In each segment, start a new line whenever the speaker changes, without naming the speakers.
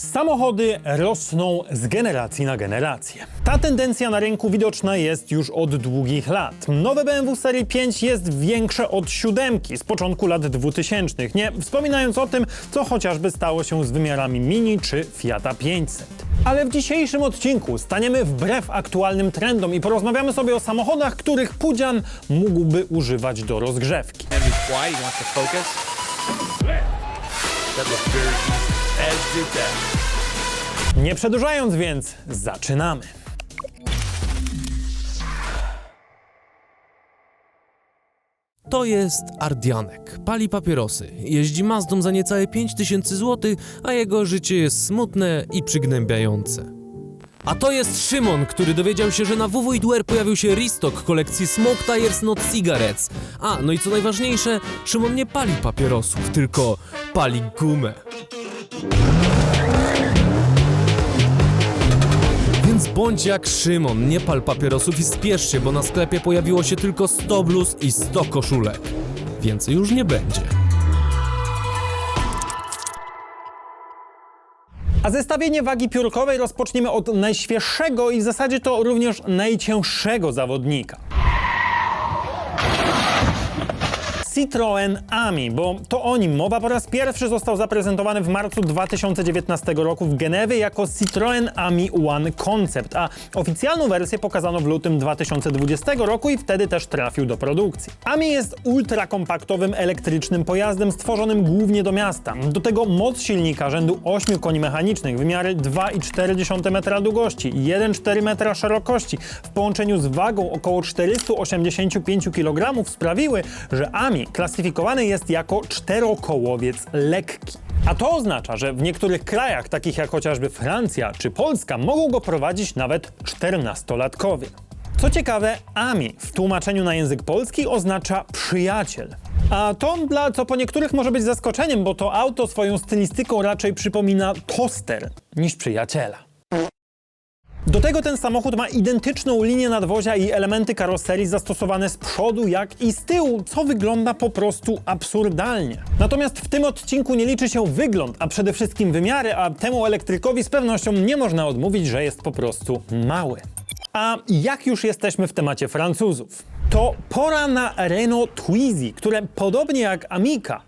Samochody rosną z generacji na generację. Ta tendencja na rynku widoczna jest już od długich lat. Nowe BMW Serii 5 jest większe od siódemki z początku lat 2000, nie wspominając o tym, co chociażby stało się z wymiarami Mini czy Fiata 500. Ale w dzisiejszym odcinku staniemy wbrew aktualnym trendom i porozmawiamy sobie o samochodach, których Pudzian mógłby używać do rozgrzewki.
That very easy. That.
Nie przedłużając więc, zaczynamy.
To jest Ardianek. Pali papierosy. Jeździ Mazdą za niecałe 5000 zł, a jego życie jest smutne i przygnębiające. A to jest Szymon, który dowiedział się, że na WWIDWR pojawił się restock kolekcji Smoke Tires Not Cigarettes. A, no i co najważniejsze, Szymon nie pali papierosów, tylko pali gumę. Więc bądź jak Szymon, nie pal papierosów i spiesz się, bo na sklepie pojawiło się tylko 100 bluz i 100 koszulek. Więcej już nie będzie.
A zestawienie wagi piórkowej rozpoczniemy od najświeższego i w zasadzie to również najcięższego zawodnika. Citroën Ami, bo to o nim mowa po raz pierwszy został zaprezentowany w marcu 2019 roku w Genewie jako Citroën Ami One Concept, a oficjalną wersję pokazano w lutym 2020 roku i wtedy też trafił do produkcji. Ami jest ultrakompaktowym elektrycznym pojazdem stworzonym głównie do miasta. Do tego moc silnika rzędu 8 koni mechanicznych, wymiary 2,4 metra długości, 1,4 metra szerokości w połączeniu z wagą około 485 kg sprawiły, że Ami klasyfikowany jest jako czterokołowiec lekki. A to oznacza, że w niektórych krajach, takich jak chociażby Francja czy Polska, mogą go prowadzić nawet 14-latkowie. Co ciekawe, AMI w tłumaczeniu na język polski oznacza przyjaciel. A to, dla co po niektórych może być zaskoczeniem, bo to auto swoją stylistyką raczej przypomina toster niż przyjaciela. Do tego ten samochód ma identyczną linię nadwozia i elementy karoserii zastosowane z przodu jak i z tyłu, co wygląda po prostu absurdalnie. Natomiast w tym odcinku nie liczy się wygląd, a przede wszystkim wymiary, a temu elektrykowi z pewnością nie można odmówić, że jest po prostu mały. A jak już jesteśmy w temacie Francuzów, to pora na Renault Twizy, które podobnie jak Amica,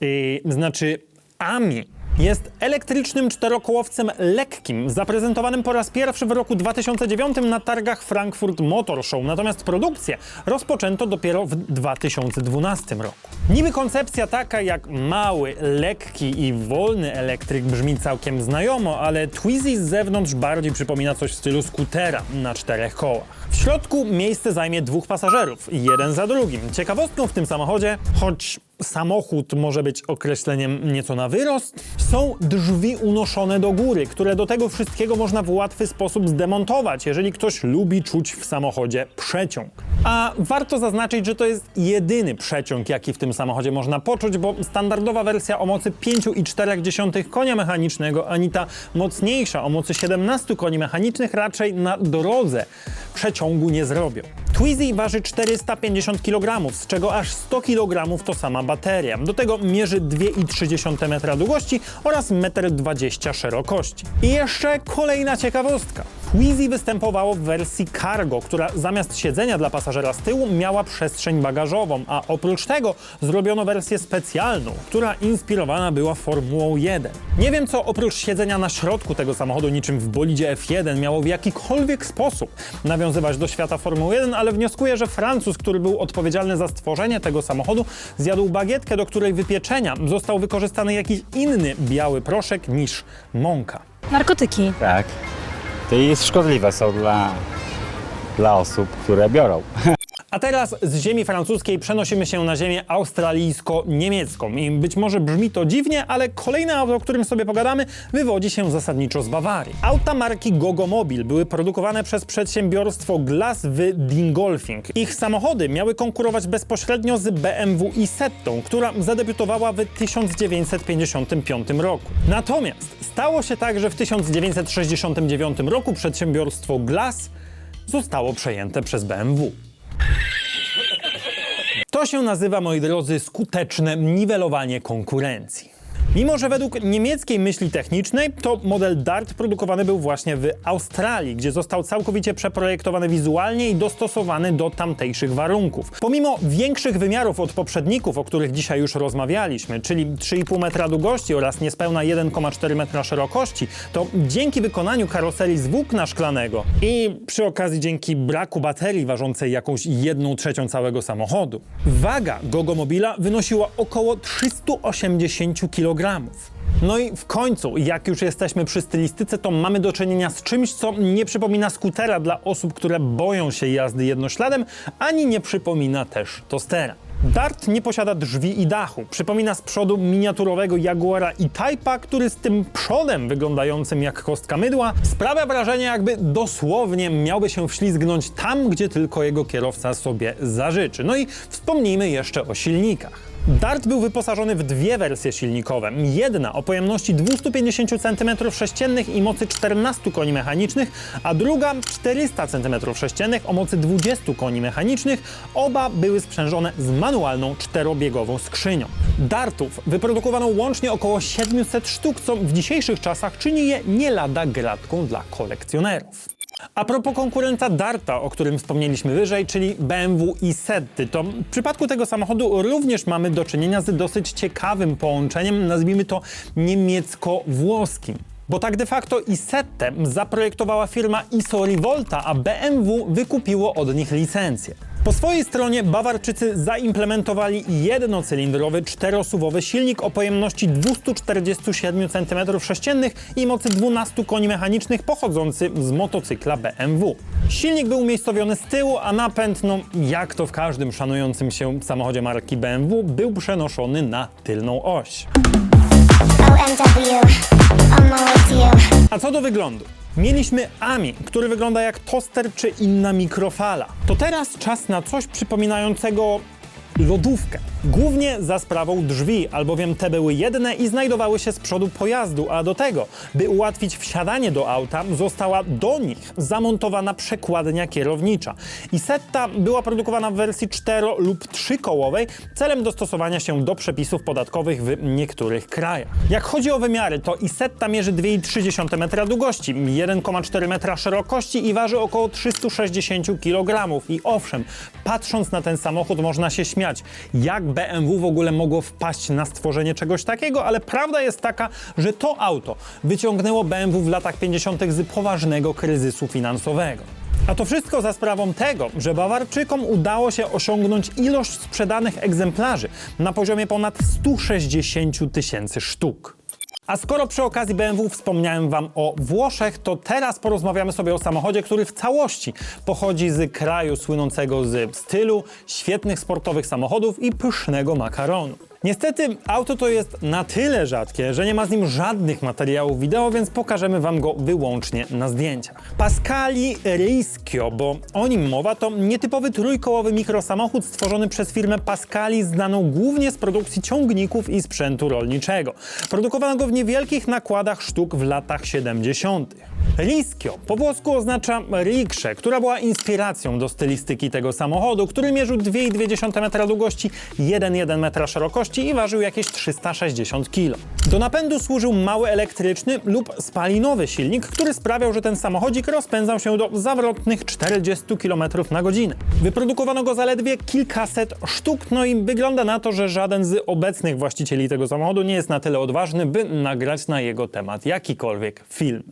yy, znaczy Ami, jest elektrycznym czterokołowcem lekkim, zaprezentowanym po raz pierwszy w roku 2009 na targach Frankfurt Motor Show, natomiast produkcję rozpoczęto dopiero w 2012 roku. Niby koncepcja taka jak mały, lekki i wolny elektryk brzmi całkiem znajomo, ale Twizy z zewnątrz bardziej przypomina coś w stylu skutera na czterech kołach. W środku miejsce zajmie dwóch pasażerów, jeden za drugim. Ciekawostką w tym samochodzie, choć samochód może być określeniem nieco na wyrost, są drzwi unoszone do góry, które do tego wszystkiego można w łatwy sposób zdemontować, jeżeli ktoś lubi czuć w samochodzie przeciąg. A warto zaznaczyć, że to jest jedyny przeciąg, jaki w tym samochodzie można poczuć, bo standardowa wersja o mocy 5,4 konia mechanicznego, ani ta mocniejsza o mocy 17 koni mechanicznych raczej na drodze przeciągu nie zrobią. Twizy waży 450 kg, z czego aż 100 kg to sama bateria. Do tego mierzy 2,3 metra długości oraz 1,20 m szerokości. I jeszcze kolejna ciekawostka. Twizy występowało w wersji cargo, która zamiast siedzenia dla pasażera z tyłu miała przestrzeń bagażową, a oprócz tego zrobiono wersję specjalną, która inspirowana była Formułą 1. Nie wiem co oprócz siedzenia na środku tego samochodu niczym w bolidzie F1 miało w jakikolwiek sposób nawiązywać do świata Formuły 1, ale wnioskuję, że Francuz, który był odpowiedzialny za stworzenie tego samochodu, zjadł bagietkę, do której wypieczenia został wykorzystany jakiś inny biały proszek niż mąka.
Narkotyki.
Tak. Jest szkodliwe są dla, dla osób, które biorą.
A teraz z ziemi francuskiej przenosimy się na ziemię australijsko-niemiecką. I być może brzmi to dziwnie, ale kolejne auto, o którym sobie pogadamy, wywodzi się zasadniczo z Bawarii. Auta marki Gogomobil były produkowane przez przedsiębiorstwo Glass w Dingolfing. Ich samochody miały konkurować bezpośrednio z BMW i Settą, która zadebiutowała w 1955 roku. Natomiast stało się tak, że w 1969 roku przedsiębiorstwo Glass zostało przejęte przez BMW. To się nazywa, moi drodzy, skuteczne niwelowanie konkurencji. Mimo, że według niemieckiej myśli technicznej, to model Dart produkowany był właśnie w Australii, gdzie został całkowicie przeprojektowany wizualnie i dostosowany do tamtejszych warunków. Pomimo większych wymiarów od poprzedników, o których dzisiaj już rozmawialiśmy, czyli 3,5 metra długości oraz niespełna 1,4 metra szerokości, to dzięki wykonaniu karoserii z włókna szklanego i przy okazji dzięki braku baterii ważącej jakąś 1 trzecią całego samochodu, waga Gogomobila wynosiła około 380 kg. No i w końcu, jak już jesteśmy przy stylistyce, to mamy do czynienia z czymś, co nie przypomina skutera dla osób, które boją się jazdy jednośladem, ani nie przypomina też tostera. Dart nie posiada drzwi i dachu. Przypomina z przodu miniaturowego Jaguara E-Type'a, który z tym przodem wyglądającym jak kostka mydła sprawia wrażenie, jakby dosłownie miałby się wślizgnąć tam, gdzie tylko jego kierowca sobie zażyczy. No i wspomnijmy jeszcze o silnikach. Dart był wyposażony w dwie wersje silnikowe. Jedna o pojemności 250 cm3 i mocy 14 koni mechanicznych, a druga 400 cm3 o mocy 20 koni mechanicznych. Oba były sprzężone z manualną czterobiegową skrzynią. Dartów wyprodukowano łącznie około 700 sztuk, co w dzisiejszych czasach czyni je nie lada gratką dla kolekcjonerów. A propos konkurenta Darta, o którym wspomnieliśmy wyżej, czyli BMW i Setty, to w przypadku tego samochodu również mamy do czynienia z dosyć ciekawym połączeniem, nazwijmy to niemiecko-włoskim. Bo tak de facto Isettę zaprojektowała firma ISO Rivolta, a BMW wykupiło od nich licencję. Po swojej stronie Bawarczycy zaimplementowali jednocylindrowy, czterosuwowy silnik o pojemności 247 cm3 i mocy 12 koni mechanicznych pochodzący z motocykla BMW. Silnik był umiejscowiony z tyłu, a napęd, no jak to w każdym szanującym się samochodzie marki BMW, był przenoszony na tylną oś. A co do wyglądu? Mieliśmy AMI, który wygląda jak toster czy inna mikrofala. To teraz czas na coś przypominającego lodówkę. Głównie za sprawą drzwi, albowiem te były jedne i znajdowały się z przodu pojazdu, a do tego, by ułatwić wsiadanie do auta, została do nich zamontowana przekładnia kierownicza. I setta była produkowana w wersji 4 lub 3 kołowej celem dostosowania się do przepisów podatkowych w niektórych krajach. Jak chodzi o wymiary, to Isetta mierzy 2,3 metra długości, 1,4 metra szerokości i waży około 360 kg. I owszem, patrząc na ten samochód można się śmiać, jak BMW w ogóle mogło wpaść na stworzenie czegoś takiego, ale prawda jest taka, że to auto wyciągnęło BMW w latach 50. z poważnego kryzysu finansowego. A to wszystko za sprawą tego, że Bawarczykom udało się osiągnąć ilość sprzedanych egzemplarzy na poziomie ponad 160 tysięcy sztuk. A skoro przy okazji BMW wspomniałem Wam o Włoszech, to teraz porozmawiamy sobie o samochodzie, który w całości pochodzi z kraju słynącego z stylu, świetnych sportowych samochodów i pysznego makaronu. Niestety auto to jest na tyle rzadkie, że nie ma z nim żadnych materiałów wideo, więc pokażemy Wam go wyłącznie na zdjęciach. Pascali Rischio, bo o nim mowa, to nietypowy trójkołowy mikrosamochód stworzony przez firmę Pascali, znaną głównie z produkcji ciągników i sprzętu rolniczego. Produkowano go w niewielkich nakładach sztuk w latach 70. Rischio po włosku oznacza rikszę, która była inspiracją do stylistyki tego samochodu, który mierzył 2,2 metra długości, 1,1 metra szerokości i ważył jakieś 360 kg. Do napędu służył mały elektryczny lub spalinowy silnik, który sprawiał, że ten samochodzik rozpędzał się do zawrotnych 40 km na godzinę. Wyprodukowano go zaledwie kilkaset sztuk, no i wygląda na to, że żaden z obecnych właścicieli tego samochodu nie jest na tyle odważny, by nagrać na jego temat jakikolwiek film.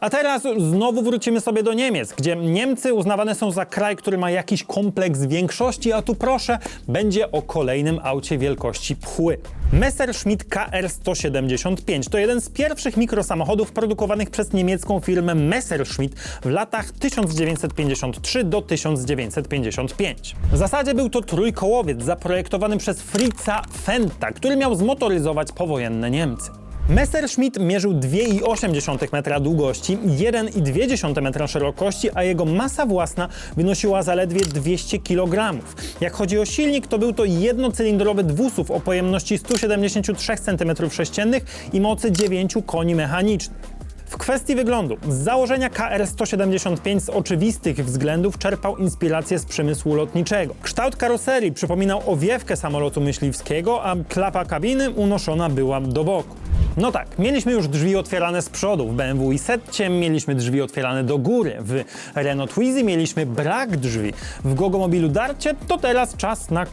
A teraz znowu wrócimy sobie do Niemiec, gdzie Niemcy uznawane są za kraj, który ma jakiś kompleks większości, a tu proszę, będzie o kolejnym aucie wielkości pchły. Messerschmitt KR175 to jeden z pierwszych mikrosamochodów produkowanych przez niemiecką firmę Messerschmitt w latach 1953 do 1955. W zasadzie był to trójkołowiec zaprojektowany przez Fritza Fenta, który miał zmotoryzować powojenne Niemcy. Messerschmitt mierzył 2,8 metra długości, 1,2 metra szerokości, a jego masa własna wynosiła zaledwie 200 kg. Jak chodzi o silnik, to był to jednocylindrowy dwusuw o pojemności 173 cm3 i mocy 9 koni mechanicznych. Kwestii wyglądu, z założenia KR-175 z oczywistych względów czerpał inspirację z przemysłu lotniczego. Kształt karoserii przypominał owiewkę samolotu myśliwskiego, a klapa kabiny unoszona była do boku. No tak, mieliśmy już drzwi otwierane z przodu w BMW i Setcie, mieliśmy drzwi otwierane do góry, w Renault Twizy mieliśmy brak drzwi, w Gogomobilu Darcie to teraz czas na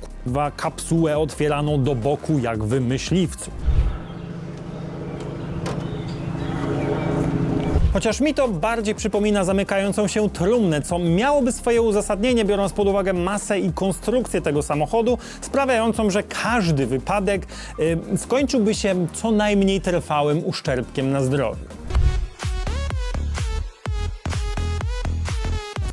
kapsułę otwieraną do boku jak w myśliwcu. Chociaż mi to bardziej przypomina zamykającą się trumnę, co miałoby swoje uzasadnienie, biorąc pod uwagę masę i konstrukcję tego samochodu, sprawiającą, że każdy wypadek y, skończyłby się co najmniej trwałym uszczerbkiem na zdrowiu.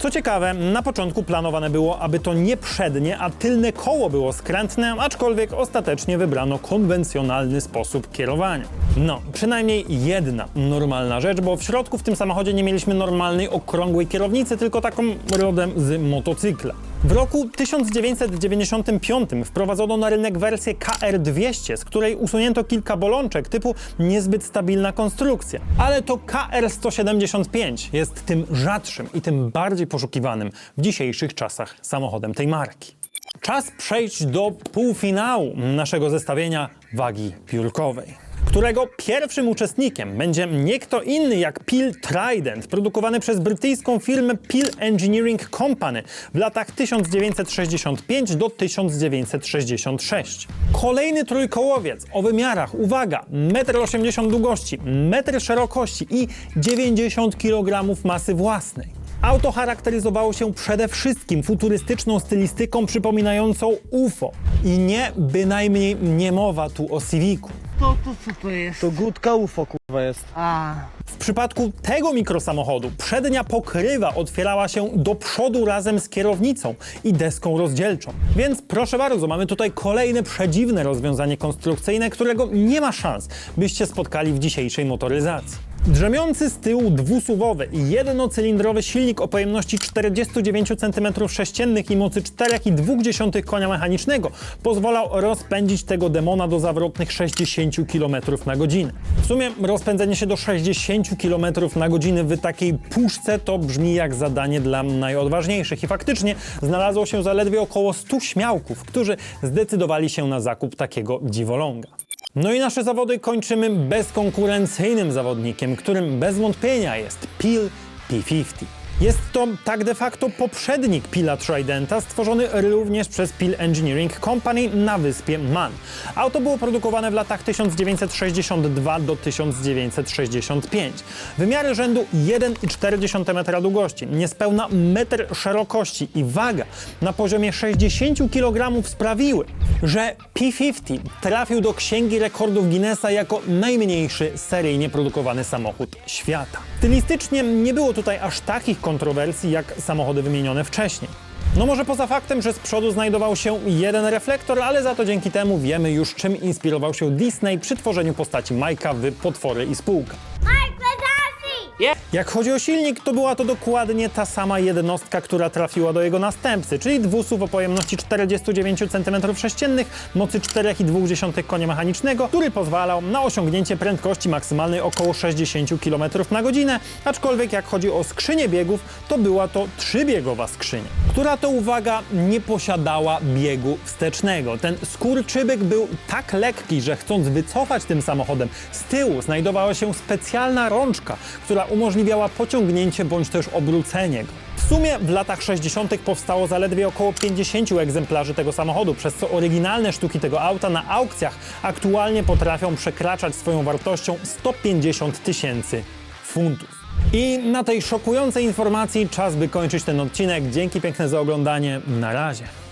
Co ciekawe, na początku planowane było, aby to nie przednie, a tylne koło było skrętne, aczkolwiek ostatecznie wybrano konwencjonalny sposób kierowania. No, przynajmniej jedna normalna rzecz, bo w środku w tym samochodzie nie mieliśmy normalnej, okrągłej kierownicy, tylko taką rodem z motocykla. W roku 1995 wprowadzono na rynek wersję KR200, z której usunięto kilka bolączek typu niezbyt stabilna konstrukcja. Ale to KR175 jest tym rzadszym i tym bardziej poszukiwanym w dzisiejszych czasach samochodem tej marki. Czas przejść do półfinału naszego zestawienia wagi piórkowej którego pierwszym uczestnikiem będzie nie kto inny jak Peel Trident, produkowany przez brytyjską firmę Peel Engineering Company w latach 1965 do 1966. Kolejny trójkołowiec o wymiarach, uwaga, 1,80 m długości, 1 szerokości i 90 kg masy własnej. Auto charakteryzowało się przede wszystkim futurystyczną stylistyką przypominającą UFO. I nie, bynajmniej nie mowa tu o Civicu.
To, to co to jest?
To gutka UFO jest.
A,
W przypadku tego mikrosamochodu przednia pokrywa otwierała się do przodu razem z kierownicą i deską rozdzielczą. Więc proszę bardzo, mamy tutaj kolejne przedziwne rozwiązanie konstrukcyjne, którego nie ma szans, byście spotkali w dzisiejszej motoryzacji. Drzemiący z tyłu dwusuwowy i jednocylindrowy silnik o pojemności 49 cm3 i mocy 4,2 konia mechanicznego pozwalał rozpędzić tego demona do zawrotnych 60 km na godzinę. W sumie rozpędzenie się do 60 km na godzinę w takiej puszce to brzmi jak zadanie dla najodważniejszych i faktycznie znalazło się zaledwie około 100 śmiałków, którzy zdecydowali się na zakup takiego dziwoląga. No i nasze zawody kończymy bezkonkurencyjnym zawodnikiem, którym bez wątpienia jest Peel P50. Jest to tak de facto poprzednik Pila Tridenta, stworzony również przez Peel Engineering Company na wyspie Man. Auto było produkowane w latach 1962 do 1965. Wymiary rzędu 1,4 metra długości, niespełna metr szerokości i waga na poziomie 60 kg sprawiły, że P50 trafił do Księgi Rekordów Guinnessa jako najmniejszy seryjnie produkowany samochód świata. Stylistycznie nie było tutaj aż takich kontrowersji jak samochody wymienione wcześniej. No może poza faktem, że z przodu znajdował się jeden reflektor, ale za to dzięki temu wiemy już czym inspirował się Disney przy tworzeniu postaci Majka w Potwory i Spółka. Jak chodzi o silnik, to była to dokładnie ta sama jednostka, która trafiła do jego następcy, czyli dwusuw o pojemności 49 cm3, mocy 4,2 konia mechanicznego, który pozwalał na osiągnięcie prędkości maksymalnej około 60 km na godzinę, aczkolwiek jak chodzi o skrzynię biegów, to była to trzybiegowa skrzynia, która to uwaga nie posiadała biegu wstecznego. Ten skurczybyk był tak lekki, że chcąc wycofać tym samochodem z tyłu znajdowała się specjalna rączka, która umożliwiała pociągnięcie bądź też obrócenie go. W sumie w latach 60. powstało zaledwie około 50 egzemplarzy tego samochodu, przez co oryginalne sztuki tego auta na aukcjach aktualnie potrafią przekraczać swoją wartością 150 tysięcy funtów. I na tej szokującej informacji czas by kończyć ten odcinek. Dzięki piękne za oglądanie. Na razie.